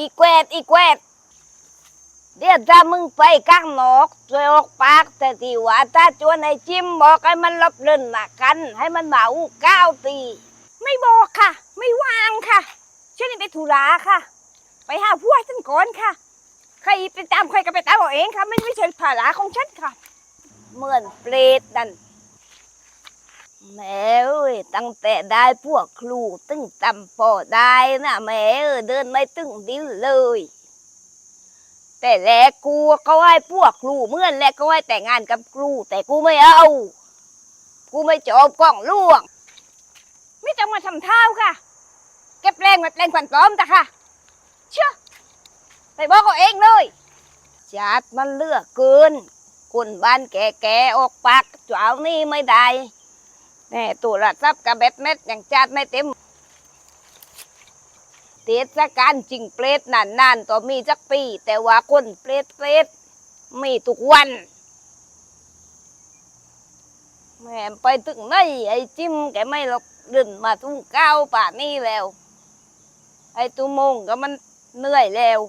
อีกเวดอีกแวดเดี๋ยวถ้ามึงไปข้างนอกช่วยออกปากแต่ที่ว่าถ้าชวนไอ้จิ้มบอกให้มันรับเล่นหนักกัน ให้มันมาอู้ก้าวตี ไม่บอกค่ะ ไม่วางค่ะฉันนี่ไปธุระค่ะ ไปหาผู้ให้ฉันก่อนค่ะ ใครไปตามใครก็ไปตามเอาเองค่ะไม่ไม่ใช่ภาระของฉันค่ะ เหมือนเปรตนั่นแม่เอ้ย ตั้งแต่ได้พวกครูตึงจำพอได้นะแม่เอ้ยเดินไม่ตึงดิ้วเลย แต่แลกูก็ให้พวกครูเมื่อนแลก็ให้แต่งงานกับครู แต่กูไม่เอา กูไม่จบกล้องล่วง ไม่ต้องมาทำเท้าค่ะ เก็บแรงแบบแรงขวัญปลอมจ้ะค่ะ เชื่อไปบอกเอาเองเลยจัดมันเลือกเกินคนบ้านแก่ๆออกปากจ้าวนี่ไม่ได้ นี่ตัวรัทรัพย์กับเบ็ดเม็ดอย่างจัดไม่เต็มเทศกาลจริงเปรตนานๆต่อมีสักปี แต่ว่าคนเปรตเปรตมีทุกวันแม่ไปถึงไหนไอ้จิ้มแกไม่หลบเดินมาทุ่งก้าวป่านนี้แล้ว ไอ้ตุโมงก็มันเหนื่อยแล้ว